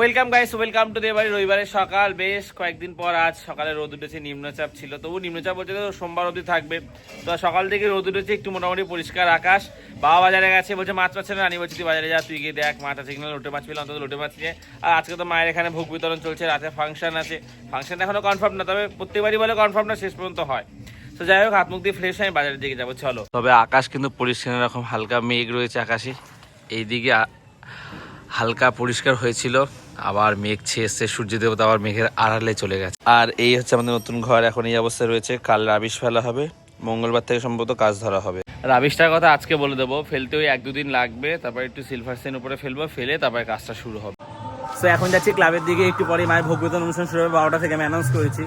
Welcome guys welcome to Debari রবিবারের সকাল। বেশ কয়েকদিন পর আজ সকালে রোদ উঠেছে, নিম্নচাপ ছিল। তবু নিম্নচাপ বলছে তো সোমবার অবধি থাকবে। তো সকাল থেকে রোদ উঠেছে, একটু মোটামুটি পরিষ্কার আকাশ। বাবা বাজারে গেছে, বলছে, মাছ পাচ্ছে না বলছি, তুই বাজারে যা, তুই গিয়ে দেখ মাছ আছে কিনা লোটে মাছ পেলে অন্তত লোটে মাছ নিয়ে। আর আজকে তো মায়ের এখানে ভোগ বিতরণ চলছে, রাতে ফাংশন আছে। ফাংশন এখনও কনফার্ম না, তবে প্রত্যেকবারই বলে কনফার্ম না, শেষ পর্যন্ত হয়। তো যাই হোক, হাত মুখ দিয়ে ফ্রেশ হয়ে বাজারের দিকে যাব, চলো। তবে আকাশ কিন্তু পরিষ্কার, এরকম হালকা মেঘ রয়েছে আকাশে। এইদিকে হালকা পরিষ্কার হয়েছিল। আবার মেঘ ছেয়ে এসছে সূর্য দেবতা আবার মেঘের আড়ালে চলে গেছে। আর এই হচ্ছে আমাদের নতুন ঘর এখন এই অবস্থায় রয়েছে। কাল রাবিশ ফেলা হবে মঙ্গলবার থেকে সম্ভবত কাজ ধরা হবে। রাবিশটার কথা আজকে বলে দেবো ফেলতে ওই এক দুদিন লাগবে তারপর একটু সিলভার স্টেন উপরে ফেলব ফেলে তারপরে কাজটা শুরু হবে। তো এখন যাচ্ছি ক্লাবের দিকে একটু পরে মায়ের ভোগ বিতরণ অনুষ্ঠান শুরু হবে বারোটা থেকে আমি অ্যানাউন্স করেছি।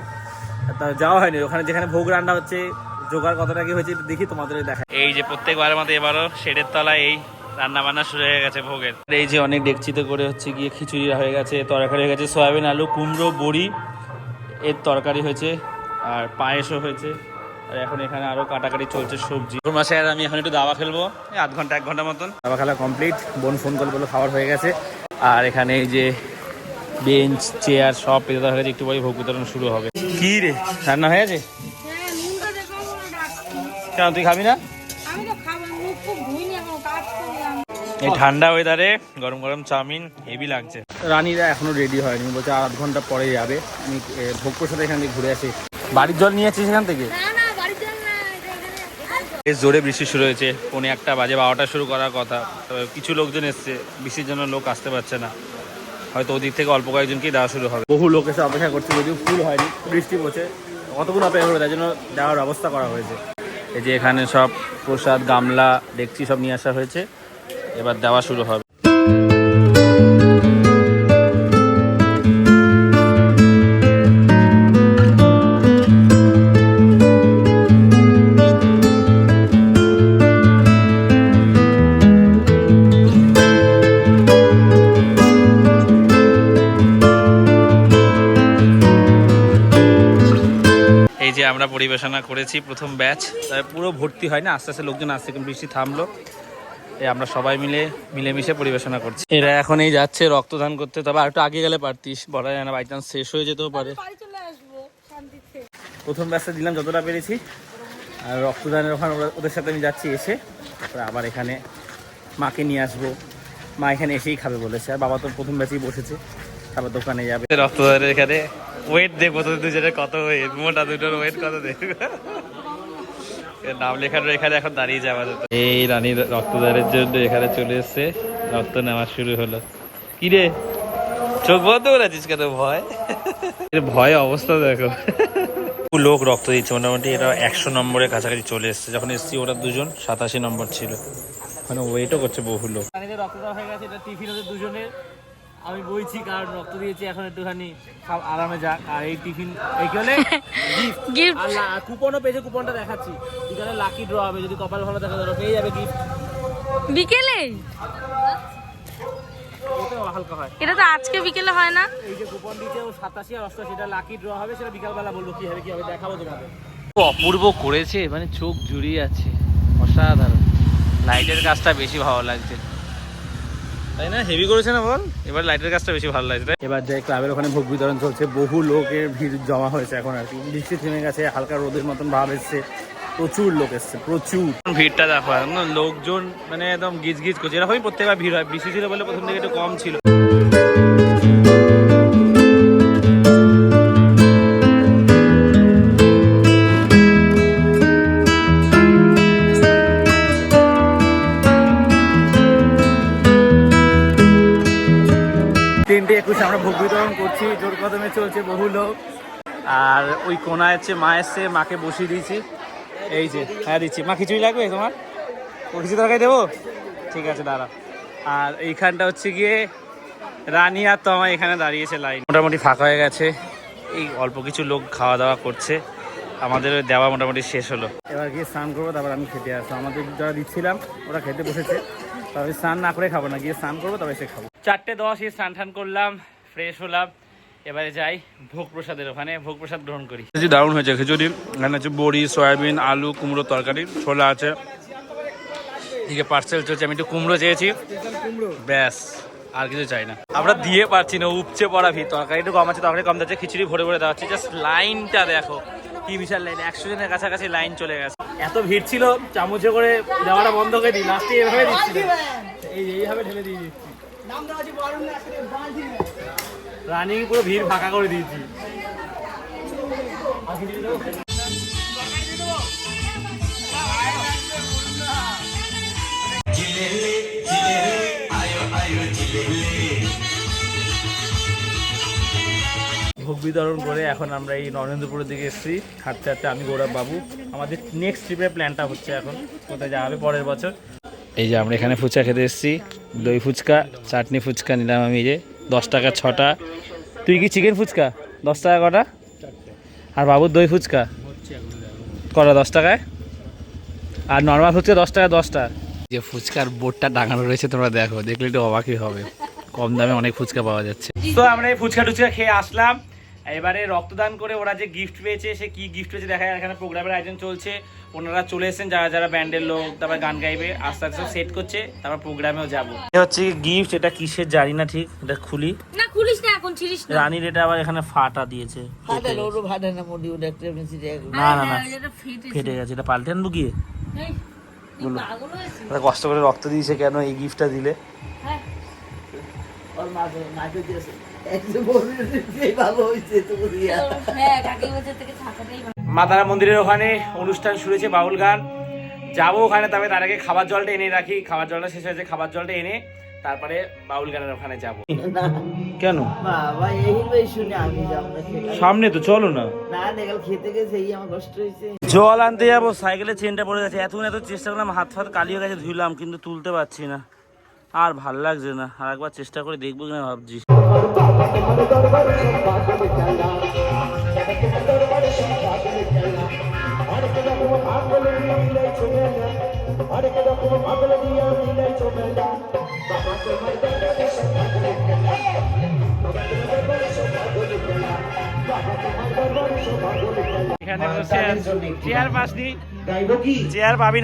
তা যাওয়া হয়নি ওখানে যেখানে ভোগ রান্না হচ্ছে জোগাড় কতটা কি হয়েছে দেখি তোমাদের দেখা এই যে প্রত্যেকবারের মতো এবারও শেডের তলায় এই রান্না বান্না শুরু হয়ে গেছে ভোগের। এই যে অনেক ডেকচিতে করে হচ্ছে গিয়ে খিচুড়ি হয়ে গেছে তরকারি হয়ে গেছে সয়াবিন আলু কুমড়ো বড়ি এর তরকারি হয়েছে আর পায়েসও হয়েছে আর এখন এখানে আরও কাটাকাটি চলছে সবজি। মাসে আর আমি এখন একটু দাবা খেলব আধ ঘণ্টা এক ঘণ্টা মতন। দাবা খেলা কমপ্লিট বোন ফোন করে বলে খাবার হয়ে গেছে। আর এখানে এই যে বেঞ্চ চেয়ার সব পেতে দেওয়া হয়ে গেছে একটু পরে ভোগ বিতরণ শুরু হবে। কি রে রান্না হয়ে গেছে? হ্যাঁ। কেন তুই খাবি না? এই ঠান্ডা ওয়েদারে গরম গরম চাউমিন হেভি লাগছে। রানীরা এখনও রেডি হয়নি বলছে আর আধ ঘণ্টা পরে যাবে। আমি ভোগ প্রসাদ এখান থেকে ঘুরে আসি। বাড়ির জল নিয়ে আছিস এখান থেকে? বেশ জোরে বৃষ্টি শুরু হয়েছে পৌনে একটা বাজে বারোটা শুরু করার কথা। তবে কিছু লোকজন এসছে বৃষ্টির জন্য লোক আসতে পারছে না। হয়তো ওদিক থেকে অল্প কয়েকজনকেই দেওয়া শুরু হবে। বহু লোক এসে অপেক্ষা করছে যদিও ফুল হয়নি বৃষ্টি পড়ছে। কতগুলো অপেক্ষা করবে তাই জন্য দেওয়ার ব্যবস্থা করা হয়েছে। এই যে এখানে সব প্রসাদ গামলা ডেকচি সব নিয়ে আসা হয়েছে। এবার দেওয়া শুরু হবে। আমরা পরিবেশনা করেছি প্রথম ব্যাচ। পুরো ভর্তি হয় না, আস্তে আস্তে লোকজন আসছে কিন্তু বৃষ্টি থামলো। আমরা সবাই মিলে মিলেমিশে পরিবেশনা করছি। এরা এখন এই যাচ্ছে রক্তদান করতে তবে আর একটু আগে গেলে পারতিস বলা যায় না বাই চান্স শেষ হয়ে যেতেও পারে। প্রথম ব্যাচটা দিলাম যতটা পেরেছি আর রক্তদানের ওখানে ওরা- ওদের সাথে আমি যাচ্ছি এসে তারপরে আবার এখানে মাকে নিয়ে আসব। মা এখানে এসেই খাবে বলেছে আর বাবা তো প্রথম ব্যাচেই বসেছে তারপর দোকানে যাবে। রক্তদানের এখানে ওয়েট দেখব তো দুজনের কত ওয়েট মোটা দুটোর ওয়েট কত দেখব? নাম লেখানো এখানে এখন দাঁড়িয়ে যাওয়া যেত এই রানী রক্তদানের জন্য এখানে চলে এসছে। রক্ত নেওয়া শুরু হলো। কি রে? চোখ বন্ধ করে আছিস কেন? ভয়? এর ভয় অবস্থা দেখো। লোক রক্ত দিচ্ছে। মোটামুটি এটা একশো নম্বরের কাছাকাছি চলে এসছে। যখন এসছি ওরা দুজন সাতাশি নম্বর ছিল। ওখানে ওয়েটও করছে বহু লোক। রক্ত দেওয়া হয়ে গেছে। এটা টিফিন ওদের দুজনের। আমি বইছি কারণ রক্ত দিয়েছি এখন একটুখানি সব আরামে যাক। আর এই টিফিন এই কি হলে গিফট গিফট আর লা- কুপনও পেয়েছে কুপনটা দেখাচ্ছি। এখানে লাকি ড্র হবে যদি কপাল ভালো দেখা ধরো পেয়ে যাবে গিফট বিকেলে? হয়। এটা তো আজকে বিকেলে হয় না। এই যে কুপন দিচ্ছে ও সাতাশি আর অষ্টাশি এটা লাকি ড্র হবে সেটা বিকালবেলা বলব কি হবে কি হবে দেখাবো তোমাদের। অপূর্ব করেছে মানে চোখ জুড়িয়ে আছে অসাধারণ। লাইটের কাজটা বেশি ভালো লাগছে। তাই না? হেভি করেছে না বল? এবার লাইটের কাজটা বেশি ভালো লাগছে এবার যে ক্লাবের ওখানে ভোগ বিতরণ চলছে বহু লোকের ভিড় জমা হয়েছে এখন আর কি। বৃষ্টি থেমে গেছে হালকা রোদের মতন ভাব এসছে। প্রচুর লোক এসছে প্রচুর। ভিড়টা দেখো না লোকজন মানে একদম গিজ গিজ করছে। এরকমই প্রত্যেকবার ভিড় হয়। বৃষ্টি ছিল বলে প্রথম থেকে একটু কম ছিল। ভোগ বিতরণ করছি জোর কদমে চলছে বহু লোক। আর ওই কোনায় হচ্ছে মা এসছে, মাকে বসিয়ে দিয়েছি। এই যে হ্যাঁ দিচ্ছি। মা, খিচুড়ি লাগবে তোমার? ও কিছু তরকারি দেবো? ঠিক আছে, দাঁড়া। আর এইখানটা হচ্ছে গিয়ে রানী আর তোমার এখানে দাঁড়িয়েছে লাইন। মোটামুটি ফাঁকা হয়ে গেছে। এই অল্প কিছু লোক খাওয়া দাওয়া করছে। আমাদের দেওয়া মোটামুটি শেষ হলো। এবার গিয়ে স্নান করব, তারপর আমি খেতে আসব। আমাদের যারা দিচ্ছিলাম, ওরা খেতে বসেছে। তবে স্নান না করে খাব না, গিয়ে স্নান করব, তবে এসে খাব। চারটে দশে স্নান টান করলাম। ফ্রেশ হলাম। এবারে যাই ভোগ প্রসাদের ওখানে ভোগ প্রসাদ গ্রহণ করি। যে দারুণ হয়েছে খিচুড়ি। এখানে আছে বড়ি সয়াবিন আলু কুমড়ো তরকারি ছোলা আছে। এদিকে পার্সেল চলছে আমি একটু কুমড়ো চেয়েছি। ব্যাস আর কিছু চাই না। আমরা দিয়ে পারছি না উপচে পড়া ভিড় তরকারি একটু কম আছে তরকারি কম যাচ্ছে খিচুড়ি ভরে ভরে দেওয়া হচ্ছে। জাস্ট লাইনটা দেখো কি বিশাল লাইন একশো জনের কাছাকাছি লাইন চলে গেছে। এত ভিড় ছিল চামচে করে দেওয়াটা বন্ধ করে দিই লাস্টে এভাবে দিচ্ছি এই এইভাবে ঢেলে দিয়ে দিচ্ছি। রানিং পুরো ভিড় ফাঁকা করে দিয়েছি। ভোগ বিতরণ করে এখন আমরা এই নরেন্দ্রপুরের দিকে এসেছি। হাঁটতে হাঁটতে আমি গৌরব বাবু। আমাদের নেক্সট ট্রিপের প্ল্যানটা হচ্ছে এখন, কোথায় যাওয়া হবে পরের বছর। এই যে আমরা এখানে ফুচকা খেতে এসেছি, দই ফুচকা, চাটনি ফুচকা নিলাম আমি যে। দশ টাকা ছটা। তুই কি চিকেন ফুচকা? দশ টাকা কটা? আর বাবুর দই ফুচকা? কটা দশ টাকায়? আর নর্মাল ফুচকা দশ টাকা দশটা। যে ফুচকার বোর্ডটা টাঙানো রয়েছে তোমরা দেখো দেখলে একটু অবাকই হবে। কম দামে অনেক ফুচকা পাওয়া যাচ্ছে। তো আমরা এই ফুচকা টুচকা খেয়ে আসলাম। এবারে রক্তদান করে ওরা যে গিফট পেয়েছে সে কি গিফট পেয়েছে দেখা যায় এখানে প্রোগ্রামের আয়োজন চলছে। ওনারা চলে এসেছেন যারা যারা ব্যান্ডের লোক তারপর গান গাইবে আস্তে আস্তে সেট করছে তারপর প্রোগ্রামেও যাব। যাব হচ্ছে গিফট এটা কিসের জানি না ঠিক এটা খুলি। না খুলিস না এখন ছিলিস না। রানীর এটা আবার এখানে ফাটা দিয়েছে। ফাটা ওরও ফাটা না মোটি ওটা একটা মেশিন না না না এটা ফেটে ফেটে গেছে এটা পাল্টে আনব গিয়ে? এত কষ্ট করে রক্ত দিয়েছে কেন এই গিফটটা দিলে? হ্যাঁ। ওর মাকে মাকে দিয়েছে। একটু বলবি ভালো হয়েছে তো দিয়া। হ্যাঁ কাকি বছর থেকে থাকাটাই। মাতারা মন্দিরের ওখানে অনুষ্ঠান শুরু হয়েছে বাউল গান। যাব ওখানে তবে তার আগে খাবার জলটা এনে রাখি। খাবার জলটা শেষ হয়েছে খাবার জলটা এনে তারপরে বাউল গানের ওখানে যাব। না কেন? বাবা এই শুনে আমি যাব সামনে তো চলো না। না দেখাল খেতে গেছে এই আমার কষ্ট হয়েছে। জল আনতে যাব সাইকেলের চেনটা পড়ে গেছে এতক্ষণ এত চেষ্টা করলাম হাত ফাত কালি হয়ে গেছে ধুইলাম কিন্তু তুলতে পারছি না। আর ভালো লাগছে না আর একবার চেষ্টা করে দেখব কিনা ভাবছি।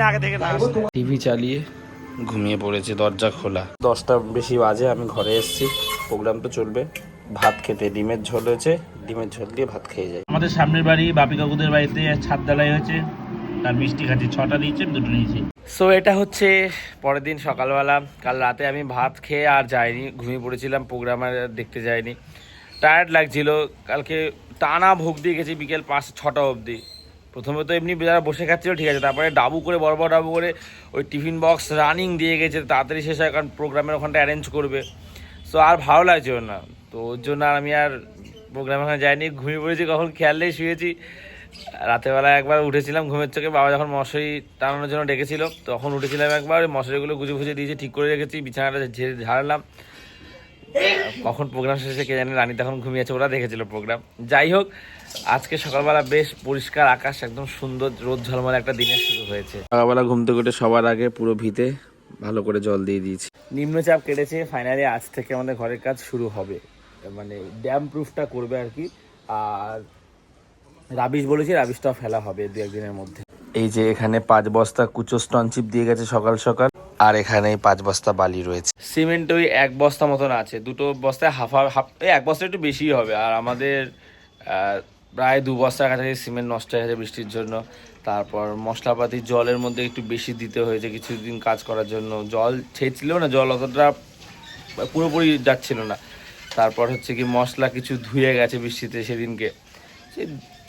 না টিভি চালিয়ে ঘুমিয়ে পড়েছে দরজা খোলা। দশটা বেশি বাজে আমি ঘরে এসেছি। প্রোগ্রাম তো চলবে। ভাত খেতে ডিমের ঝোল হয়েছে। ডিমের ঝোল দিয়ে ভাত খেয়ে যাই। আমাদের সামনের বাড়ি বাপি কাকুদের বাড়িতে ছাদ ডালাই হয়েছে। তার মিষ্টি খাচ্ছি, ছটা দিয়েছে, দুটো নিয়েছি। সো এটা হচ্ছে পরের দিন সকালবেলা। কাল রাতে আমি ভাত খেয়ে আর যাইনি, ঘুমিয়ে পড়েছিলাম প্রোগ্রাম আর দেখতে যাইনি। টায়ার্ড লাগছিল। কালকে টানা ভোগ দিয়ে গেছি বিকেল পাঁচ, ছটা অবধি। প্রথমে তো এমনি যারা বসে খাচ্ছিল, ঠিক আছে, তারপরে ডাবু করে, বড় বড় ডাবু করে ওই টিফিন বক্স রানিং দিয়ে গেছে, তাড়াতাড়ি শেষ হয়, কারণ প্রোগ্রামের ওখানটা অ্যারেঞ্জ করবে। সো আর ভালো লাগছিল না। তো ওর জন্য আর আমি আর প্রোগ্রামে ওখানে যাইনি, ঘুমিয়ে পড়েছি, কখন খেয়াল নেই, শুয়েছি। রাতেরবেলা একবার উঠেছিলাম ঘুমের চোখে বাবা যখন মশারি টানানোর জন্য ডেকেছিল তখন উঠেছিলাম একবার ওই মশারিগুলো গুজে ফুজে দিয়েছি ঠিক করে রেখেছি বিছানাটা ঝেড়ে ঝাড়লাম। কখন প্রোগ্রাম শেষে কে জানে রানী তখন ঘুমিয়েছে ওরা দেখেছিল প্রোগ্রাম যাই হোক আজকে সকালবেলা বেশ পরিষ্কার আকাশ একদম সুন্দর রোদ ঝলমলে একটা দিনের শুরু হয়েছে। সকালবেলা ঘুম থেকে উঠে সবার আগে পুরো ভিতে ভালো করে জল দিয়ে দিয়েছি। নিম্নচাপ কেটেছে ফাইনালি আজ থেকে আমাদের ঘরের কাজ শুরু হবে। মানে ড্যাম প্রুফটা করবে আর কি। আর রাবিশ বলেছি রাবিশটাও ফেলা হবে দু একদিনের মধ্যে। এই যে এখানে পাঁচ বস্তা কুচো স্টনচিপ দিয়ে গেছে সকাল সকাল আর এখানে পাঁচ বস্তা বালি রয়েছে। সিমেন্ট ওই এক বস্তা মতন আছে দুটো বস্তায় হাফ হাফ এই এক বস্তা একটু বেশি হবে আর আমাদের প্রায় দু বস্তার কাছাকাছি সিমেন্ট নষ্ট হয়ে গেছে বৃষ্টির জন্য। তারপর মশলাপাতি জলের মধ্যে একটু বেশি দিতে হয়েছে কিছুদিন কাজ করার জন্য। জল ছেঁচলেও না জল অতটা পুরোপুরি যাচ্ছিল না। তারপর হচ্ছে কি মশলা কিছু ধুয়ে গেছে বৃষ্টিতে সেদিনকে।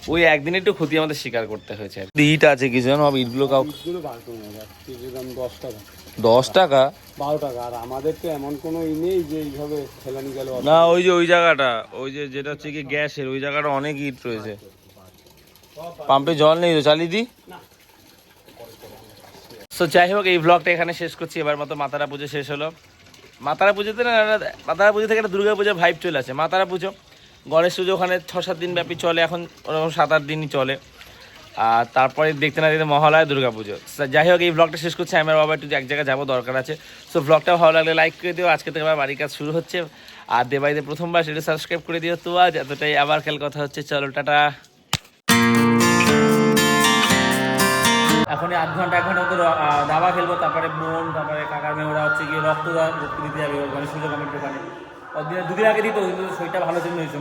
ওই একদিন একটু ক্ষতি আমাদের স্বীকার করতে হয়েছে ইট আছে কিছু জানো? ইটগুলো কাউ দাম দশ টাকা। দশ টাকা? বারো টাকা। আর আমাদের তো এমন কোনো ই নেই যে এইভাবে ফেলানি গেল না ওই যে ওই জায়গাটা। ওই যে যেটা হচ্ছে কি গ্যাসের ওই জায়গাটা অনেক ইট রয়েছে। পাম্পে জল নেই তো? চালিয়ে দি তো যাই হোক এই ব্লগটা এখানে শেষ করছি। এবার মতো মাতারা পুজো শেষ হলো। মাতারা পুজোতে না মাতারা পুজো থেকে একটা দুর্গা পুজোর ভাইব চলে আসে। মাতারা পুজো। গণেশ পুজো ওখানে ছ সাত দিন ব্যাপী চলে, এখন ওরকম সাত আট দিনই চলে। আর তারপরে দেখতে না দেখতে মহালয়া দুর্গা পুজো। যাই হোক, এই ব্লগটা শেষ করছি আমার বাবা একটু এক জায়গায় যাব, দরকার আছে। সো ব্লগটা ভালো লাগলে লাইক করে দিও, আজকে থেকে আমার বাড়ির কাজ শুরু হচ্ছে। আর দেবাইতে প্রথমবার সেটা সাবস্ক্রাইব করে দিও তো, আজ এতটাই, আবার খেল কথা হচ্ছে, চলো, টাটা। এখন আধ ঘণ্টা, এক ঘণ্টা মতো দাবা খেলব, তারপরে বোন, তারপরে কাকার মেয়ে ওরা হচ্ছে গিয়ে রক্তদান রক্ত দিতে যাবে ওখানে সুযোগ আমার দোকানে দুদিন আগে দিত, কিন্তু শরীরটা ভালো জন্য হয়েছে